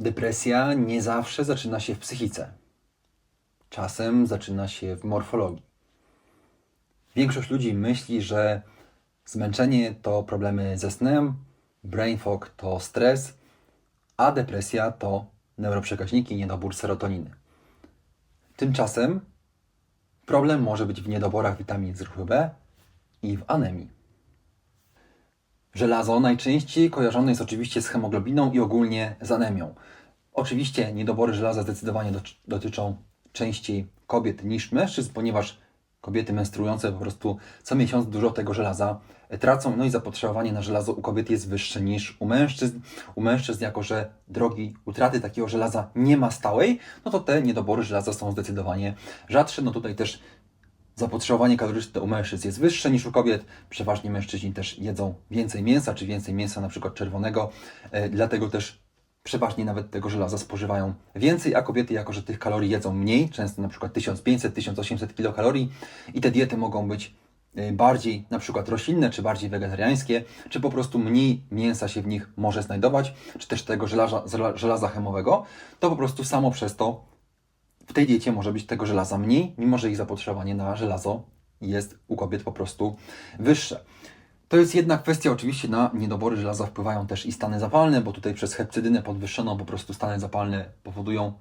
Depresja nie zawsze zaczyna się w psychice. Czasem zaczyna się w morfologii. Większość ludzi myśli, że zmęczenie to problemy ze snem, brain fog to stres, a depresja to neuroprzekaźniki, niedobór serotoniny. Tymczasem problem może być w niedoborach witamin z grupy B i w anemii. Żelazo najczęściej kojarzone jest oczywiście z hemoglobiną i ogólnie z anemią. Oczywiście niedobory żelaza zdecydowanie doty- dotyczą częściej kobiet niż mężczyzn, ponieważ kobiety menstruujące po prostu co miesiąc dużo tego żelaza tracą, no i zapotrzebowanie na żelazo u kobiet jest wyższe niż u mężczyzn. U mężczyzn, jako że drogi utraty takiego żelaza nie ma stałej, no to te niedobory żelaza są zdecydowanie rzadsze. No tutaj też Zapotrzebowanie kaloryczne u mężczyzn jest wyższe niż u kobiet. Przeważnie mężczyźni też jedzą więcej mięsa, czy więcej mięsa na przykład czerwonego, e, dlatego też przeważnie nawet tego żelaza spożywają więcej, a kobiety, jako że tych kalorii jedzą mniej, często na przykład 1500-1800 kilokalorii i te diety mogą być e, bardziej na przykład roślinne, czy bardziej wegetariańskie, czy po prostu mniej mięsa się w nich może znajdować, czy też tego żelaza, żelaza chemowego, to po prostu samo przez to w tej diecie może być tego żelaza mniej, mimo że ich zapotrzebowanie na żelazo jest u kobiet po prostu wyższe. To jest jedna kwestia, oczywiście na niedobory żelaza wpływają też i stany zapalne, bo tutaj przez hepcydynę podwyższoną po prostu stany zapalne powodują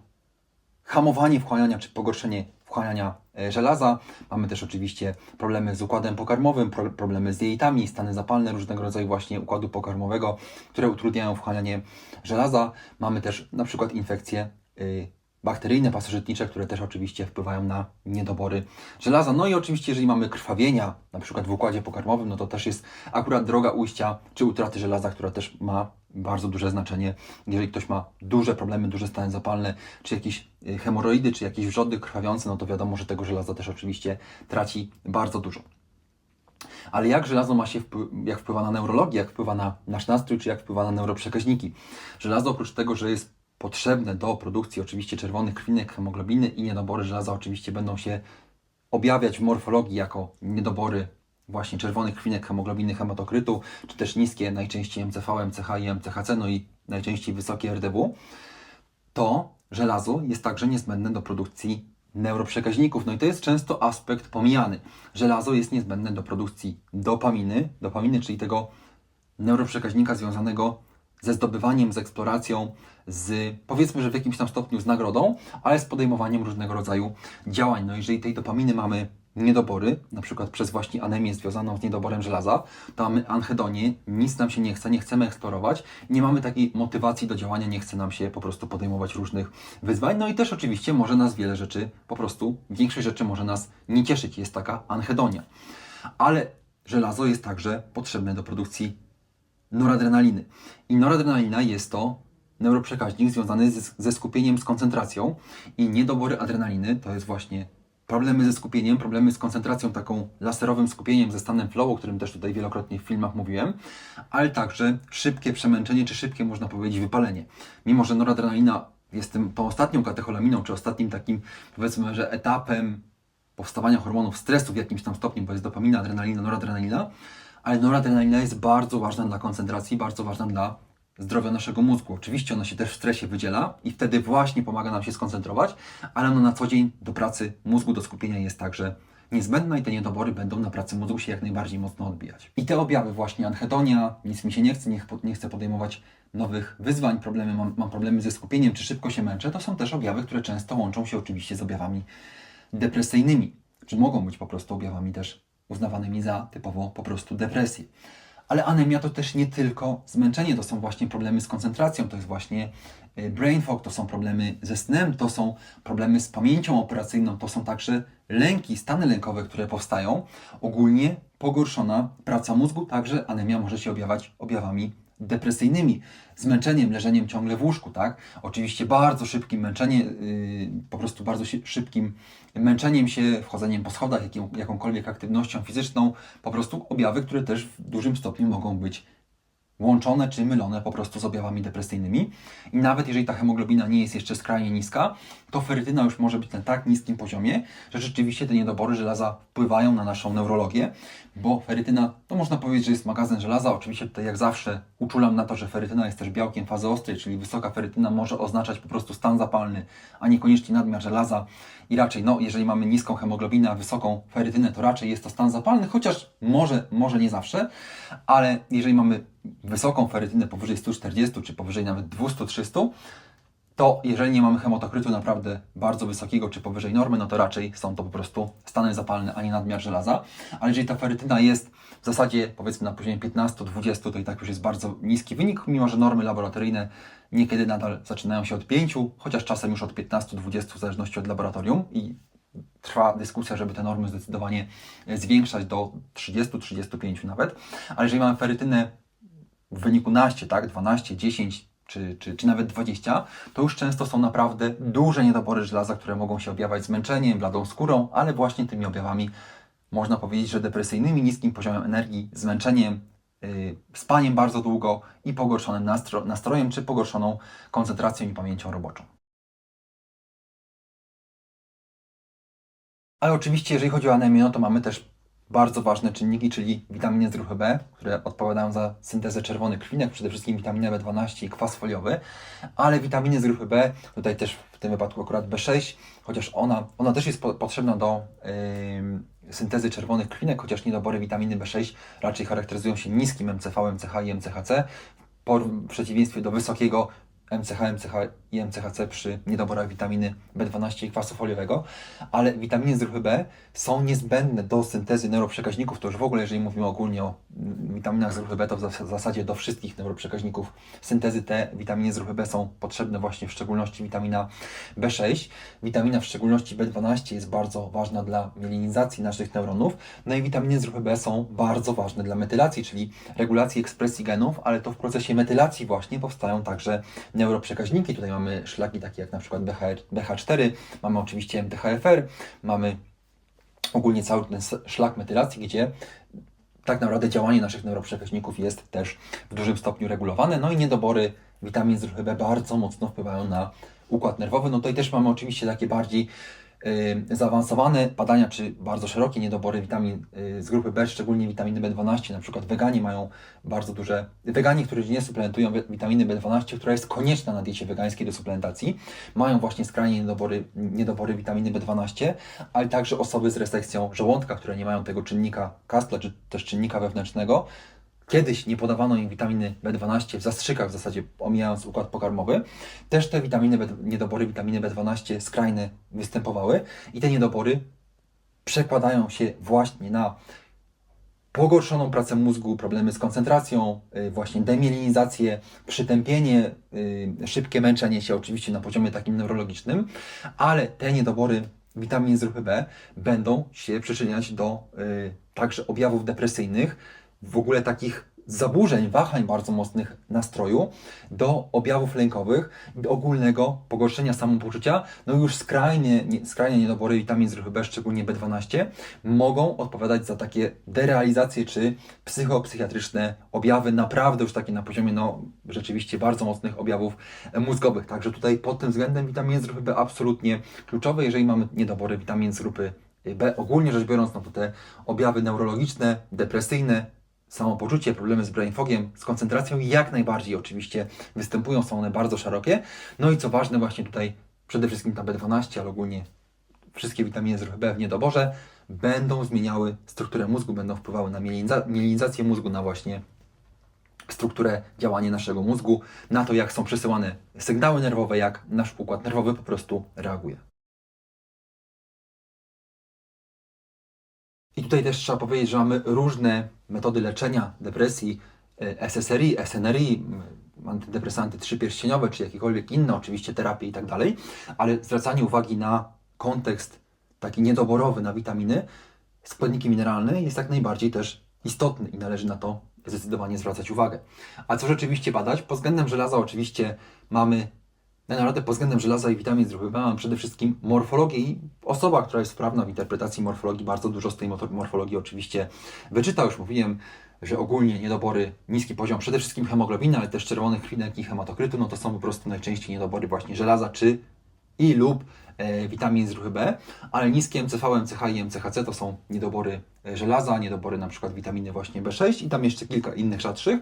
hamowanie wchłaniania czy pogorszenie wchłaniania e, żelaza. Mamy też oczywiście problemy z układem pokarmowym, pro, problemy z dietami, stany zapalne różnego rodzaju właśnie układu pokarmowego, które utrudniają wchłanianie żelaza. Mamy też na przykład infekcje y, bakteryjne, pasożytnicze, które też oczywiście wpływają na niedobory żelaza. No i oczywiście, jeżeli mamy krwawienia, na przykład w układzie pokarmowym, no to też jest akurat droga ujścia czy utraty żelaza, która też ma bardzo duże znaczenie. Jeżeli ktoś ma duże problemy, duże stany zapalne, czy jakieś y, hemoroidy, czy jakieś wrzody krwawiące, no to wiadomo, że tego żelaza też oczywiście traci bardzo dużo. Ale jak żelazo ma się jak wpływa na neurologię, jak wpływa na nasz nastrój, czy jak wpływa na neuroprzekaźniki? Żelazo oprócz tego, że jest potrzebne do produkcji oczywiście czerwonych krwinek, hemoglobiny i niedobory żelaza oczywiście będą się objawiać w morfologii jako niedobory właśnie czerwonych krwinek, hemoglobiny, hematokrytu, czy też niskie najczęściej MCV, MCH i MCHC, no i najczęściej wysokie RDW, to żelazo jest także niezbędne do produkcji neuroprzekaźników. No i to jest często aspekt pomijany. Żelazo jest niezbędne do produkcji dopaminy, dopaminy, czyli tego neuroprzekaźnika związanego ze zdobywaniem, z eksploracją, z powiedzmy, że w jakimś tam stopniu z nagrodą, ale z podejmowaniem różnego rodzaju działań. No jeżeli tej dopaminy mamy niedobory, na przykład przez właśnie anemię związaną z niedoborem żelaza, to mamy anhedonię, nic nam się nie chce, nie chcemy eksplorować, nie mamy takiej motywacji do działania, nie chce nam się po prostu podejmować różnych wyzwań. No i też oczywiście może nas wiele rzeczy, po prostu większość rzeczy może nas nie cieszyć, jest taka anhedonia. Ale żelazo jest także potrzebne do produkcji noradrenaliny. I noradrenalina jest to neuroprzekaźnik związany ze, ze skupieniem, z koncentracją i niedobory adrenaliny to jest właśnie problemy ze skupieniem, problemy z koncentracją, taką laserowym skupieniem ze stanem flow, o którym też tutaj wielokrotnie w filmach mówiłem, ale także szybkie przemęczenie, czy szybkie, można powiedzieć, wypalenie. Mimo, że noradrenalina jest tym, tą ostatnią katecholaminą, czy ostatnim takim, powiedzmy, że etapem powstawania hormonów stresu w jakimś tam stopniu, bo jest dopamina, adrenalina, noradrenalina, ale noradrenalina jest bardzo ważna dla koncentracji, bardzo ważna dla zdrowia naszego mózgu. Oczywiście ona się też w stresie wydziela i wtedy właśnie pomaga nam się skoncentrować, ale ona na co dzień do pracy mózgu, do skupienia jest także niezbędna i te niedobory będą na pracy mózgu się jak najbardziej mocno odbijać. I te objawy właśnie anhedonia, nic mi się nie chce, nie, nie chcę podejmować nowych wyzwań, problemy, mam, mam problemy ze skupieniem, czy szybko się męczę, to są też objawy, które często łączą się oczywiście z objawami depresyjnymi, czy mogą być po prostu objawami też uznawanymi za typowo po prostu depresję. Ale anemia to też nie tylko zmęczenie, to są właśnie problemy z koncentracją, to jest właśnie y, brain fog, to są problemy ze snem, to są problemy z pamięcią operacyjną, to są także lęki, stany lękowe, które powstają. Ogólnie pogorszona praca mózgu, także anemia może się objawiać objawami depresyjnymi, zmęczeniem, leżeniem ciągle w łóżku, tak? Oczywiście bardzo szybkim męczenie, yy, po prostu bardzo szybkim męczeniem się, wchodzeniem po schodach, jakim, jakąkolwiek aktywnością fizyczną, po prostu objawy, które też w dużym stopniu mogą być łączone czy mylone po prostu z objawami depresyjnymi. I nawet jeżeli ta hemoglobina nie jest jeszcze skrajnie niska, to ferytyna już może być na tak niskim poziomie, że rzeczywiście te niedobory żelaza wpływają na naszą neurologię, bo ferytyna, to można powiedzieć, że jest magazyn żelaza. Oczywiście tutaj jak zawsze uczulam na to, że ferytyna jest też białkiem fazy ostrej, czyli wysoka ferytyna może oznaczać po prostu stan zapalny, a niekoniecznie nadmiar żelaza. I raczej, no, jeżeli mamy niską hemoglobinę, a wysoką ferytynę, to raczej jest to stan zapalny, chociaż może, może nie zawsze, ale jeżeli mamy wysoką ferytynę powyżej 140 czy powyżej nawet 200-300, to jeżeli nie mamy hemotokrytu naprawdę bardzo wysokiego czy powyżej normy, no to raczej są to po prostu stany zapalne, a nie nadmiar żelaza. Ale jeżeli ta ferytyna jest w zasadzie powiedzmy na poziomie 15-20, to i tak już jest bardzo niski wynik, mimo że normy laboratoryjne niekiedy nadal zaczynają się od 5, chociaż czasem już od 15-20 w zależności od laboratorium i trwa dyskusja, żeby te normy zdecydowanie zwiększać do 30-35 nawet. Ale jeżeli mamy ferytynę w wyniku naście, tak, 12, 10 czy, czy, czy nawet 20, to już często są naprawdę duże niedobory żelaza, które mogą się objawiać zmęczeniem, bladą skórą, ale właśnie tymi objawami można powiedzieć, że depresyjnymi, niskim poziomem energii, zmęczeniem, yy, spaniem bardzo długo i pogorszonym nastro nastrojem, czy pogorszoną koncentracją i pamięcią roboczą. Ale oczywiście, jeżeli chodzi o anemię, no to mamy też bardzo ważne czynniki, czyli witaminy z grupy B, które odpowiadają za syntezę czerwonych krwinek, przede wszystkim witamina B12 i kwas foliowy, ale witaminy z grupy B, tutaj też w tym wypadku akurat B6, chociaż ona, ona też jest po, potrzebna do yy, syntezy czerwonych krwinek, chociaż niedobory witaminy B6 raczej charakteryzują się niskim MCV, MCH i MCHC, w przeciwieństwie do wysokiego MCH, MCH i MCHC przy niedoborach witaminy B12 i kwasu foliowego, ale witaminy z grupy B są niezbędne do syntezy neuroprzekaźników. To już w ogóle, jeżeli mówimy ogólnie o witaminach z grupy B, to w zasadzie do wszystkich neuroprzekaźników syntezy te witaminy z grupy B są potrzebne właśnie w szczególności witamina B6. Witamina w szczególności B12 jest bardzo ważna dla mielinizacji naszych neuronów. No i witaminy z grupy B są bardzo ważne dla metylacji, czyli regulacji ekspresji genów, ale to w procesie metylacji właśnie powstają także neuroprzekaźniki. Tutaj mamy szlaki takie jak na przykład BH, BH4, mamy oczywiście MTHFR, mamy ogólnie cały ten szlak metylacji, gdzie tak naprawdę działanie naszych neuroprzekaźników jest też w dużym stopniu regulowane. No i niedobory witamin z bardzo mocno wpływają na układ nerwowy. No tutaj też mamy oczywiście takie bardziej zaawansowane badania, czy bardzo szerokie niedobory witamin y, z grupy B, szczególnie witaminy B12, na przykład weganie mają bardzo duże, weganie, którzy nie suplementują witaminy B12, która jest konieczna na diecie wegańskiej do suplementacji, mają właśnie skrajnie niedobory, niedobory witaminy B12, ale także osoby z resekcją żołądka, które nie mają tego czynnika Kastla, czy też czynnika wewnętrznego, Kiedyś nie podawano im witaminy B12 w zastrzykach, w zasadzie omijając układ pokarmowy. Też te witaminy, niedobory witaminy B12 skrajne występowały i te niedobory przekładają się właśnie na pogorszoną pracę mózgu, problemy z koncentracją, y, właśnie demielinizację, przytępienie, y, szybkie męczenie się oczywiście na poziomie takim neurologicznym, ale te niedobory witamin z grupy B będą się przyczyniać do y, także objawów depresyjnych, w ogóle takich zaburzeń, wahań bardzo mocnych nastroju, do objawów lękowych, do ogólnego pogorszenia samopoczucia, no już skrajnie, nie, skrajnie niedobory witamin z grupy B, szczególnie B12, mogą odpowiadać za takie derealizacje czy psychopsychiatryczne objawy, naprawdę już takie na poziomie no, rzeczywiście bardzo mocnych objawów mózgowych. Także tutaj pod tym względem witamin z grupy B absolutnie kluczowe, jeżeli mamy niedobory witamin z grupy B, ogólnie rzecz biorąc, no to te objawy neurologiczne, depresyjne, samopoczucie, problemy z brain fogiem, z koncentracją jak najbardziej oczywiście występują, są one bardzo szerokie. No i co ważne właśnie tutaj przede wszystkim ta B12, ale ogólnie wszystkie witaminy z grupy B w niedoborze będą zmieniały strukturę mózgu, będą wpływały na mielinizację mózgu, na właśnie strukturę działania naszego mózgu, na to jak są przesyłane sygnały nerwowe, jak nasz układ nerwowy po prostu reaguje. I tutaj też trzeba powiedzieć, że mamy różne metody leczenia depresji, e, SSRI, SNRI, antydepresanty trzypierścieniowe, czy jakiekolwiek inne, oczywiście terapie i tak dalej, ale zwracanie uwagi na kontekst taki niedoborowy na witaminy, składniki mineralne jest jak najbardziej też istotny i należy na to zdecydowanie zwracać uwagę. A co rzeczywiście badać? Pod względem żelaza oczywiście mamy tak naprawdę pod względem żelaza i witamin zdrowywałem przede wszystkim morfologię i osoba, która jest sprawna w interpretacji morfologii, bardzo dużo z tej morfologii oczywiście wyczyta. Już mówiłem, że ogólnie niedobory, niski poziom przede wszystkim hemoglobiny, ale też czerwonych krwinek i hematokrytu, no to są po prostu najczęściej niedobory właśnie żelaza czy i lub witamin z grupy B, ale niskie MCV, MCH i MCHC to są niedobory e, żelaza, niedobory na przykład witaminy właśnie B6 i tam jeszcze kilka innych rzadszych,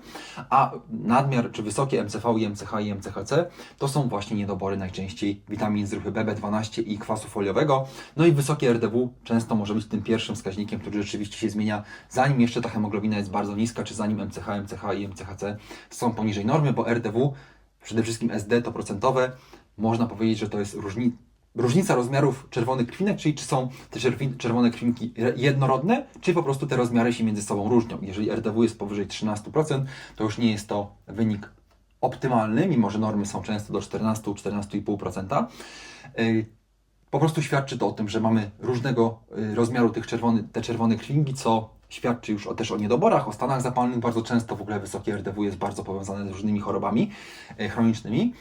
a nadmiar czy wysokie MCV i MCH i MCHC to są właśnie niedobory najczęściej witamin z grupy B, B12 i kwasu foliowego. No i wysokie RDW często może być tym pierwszym wskaźnikiem, który rzeczywiście się zmienia, zanim jeszcze ta hemoglobina jest bardzo niska, czy zanim MCH, MCH i MCHC są poniżej normy, bo RDW, przede wszystkim SD to procentowe, można powiedzieć, że to jest różni, różnica rozmiarów czerwonych krwinek, czyli czy są te czerwone krwinki jednorodne, czy po prostu te rozmiary się między sobą różnią. Jeżeli RDW jest powyżej 13%, to już nie jest to wynik optymalny, mimo że normy są często do 14-14,5%. Yy, Po prostu świadczy to o tym, że mamy różnego y, rozmiaru tych czerwony, te czerwone krwinki, co świadczy już też o niedoborach, o stanach zapalnych. Bardzo często w ogóle wysokie RDW jest bardzo powiązane z różnymi chorobami y, chronicznymi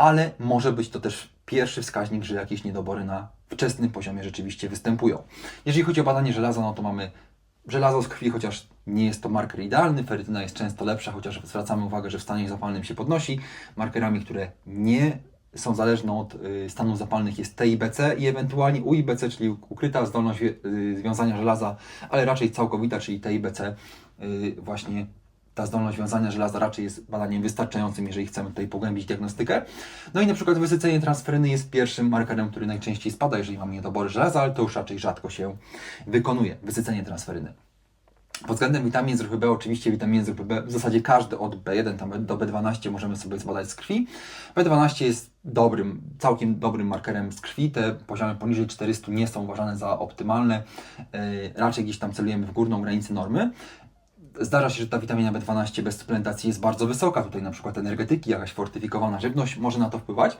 ale może być to też pierwszy wskaźnik, że jakieś niedobory na wczesnym poziomie rzeczywiście występują. Jeżeli chodzi o badanie żelaza, no to mamy żelazo z krwi, chociaż nie jest to marker idealny, ferytyna jest często lepsza, chociaż zwracamy uwagę, że w stanie zapalnym się podnosi. Markerami, które nie są zależne od y, stanów zapalnych jest TIBC i ewentualnie UIBC, czyli ukryta zdolność y, związania żelaza, ale raczej całkowita, czyli TIBC y, właśnie ta zdolność wiązania żelaza raczej jest badaniem wystarczającym, jeżeli chcemy tutaj pogłębić diagnostykę. No i na przykład wysycenie transferyny jest pierwszym markerem, który najczęściej spada, jeżeli mamy niedobory żelaza, ale to już raczej rzadko się wykonuje, wysycenie transferyny. Pod względem witamin z grupy B, oczywiście witamin z grupy B, w zasadzie każdy od B1 tam do B12 możemy sobie zbadać z krwi. B12 jest dobrym, całkiem dobrym markerem z krwi. Te poziomy poniżej 400 nie są uważane za optymalne. Yy, raczej gdzieś tam celujemy w górną granicę normy. Zdarza się, że ta witamina B12 bez suplementacji jest bardzo wysoka. Tutaj na przykład energetyki, jakaś fortyfikowana żywność może na to wpływać,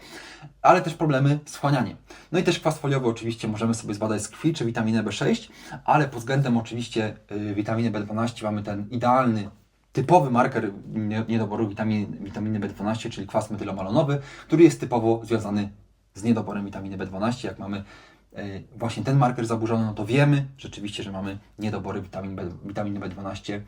ale też problemy z wchłanianiem. No i też kwas foliowy oczywiście możemy sobie zbadać z krwi, czy witaminę B6, ale pod względem oczywiście y, witaminy B12 mamy ten idealny, typowy marker nie- niedoboru witamin, witaminy B12, czyli kwas metylomalonowy, który jest typowo związany z niedoborem witaminy B12. Jak mamy y, właśnie ten marker zaburzony, no to wiemy rzeczywiście, że mamy niedobory witamin B, witaminy B12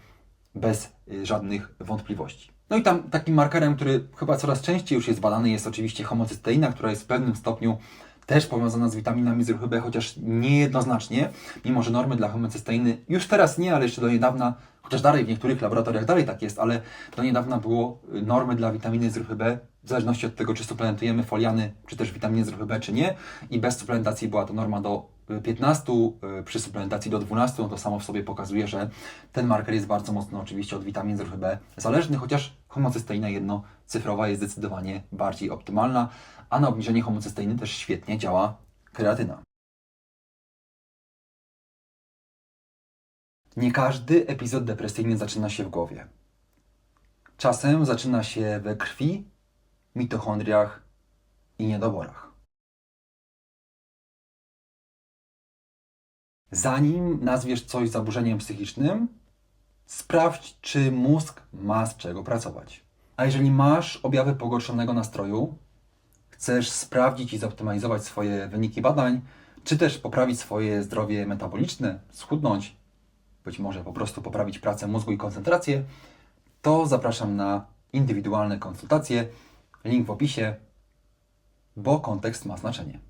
bez y, żadnych wątpliwości. No i tam takim markerem, który chyba coraz częściej już jest badany, jest oczywiście homocysteina, która jest w pewnym stopniu też powiązana z witaminami z grupy B, chociaż niejednoznacznie, mimo że normy dla homocysteiny już teraz nie, ale jeszcze do niedawna, chociaż dalej w niektórych laboratoriach dalej tak jest, ale do niedawna było y, normy dla witaminy z grupy B, w zależności od tego, czy suplementujemy foliany, czy też witaminy z grupy B, czy nie. I bez suplementacji była to norma do y, 15, y, przy suplementacji do 12, no to samo w sobie pokazuje, że ten marker jest bardzo mocno oczywiście od witamin z grupy B zależny, chociaż homocysteina jednocyfrowa jest zdecydowanie bardziej optymalna, a na obniżenie homocysteiny też świetnie działa kreatyna. Nie każdy epizod depresyjny zaczyna się w głowie. Czasem zaczyna się we krwi, mitochondriach i niedoborach. Zanim nazwiesz coś zaburzeniem psychicznym, sprawdź, czy mózg ma z czego pracować. A jeżeli masz objawy pogorszonego nastroju, chcesz sprawdzić i zoptymalizować swoje wyniki badań, czy też poprawić swoje zdrowie metaboliczne, schudnąć, być może po prostu poprawić pracę mózgu i koncentrację, to zapraszam na indywidualne konsultacje. Link w opisie, bo kontekst ma znaczenie.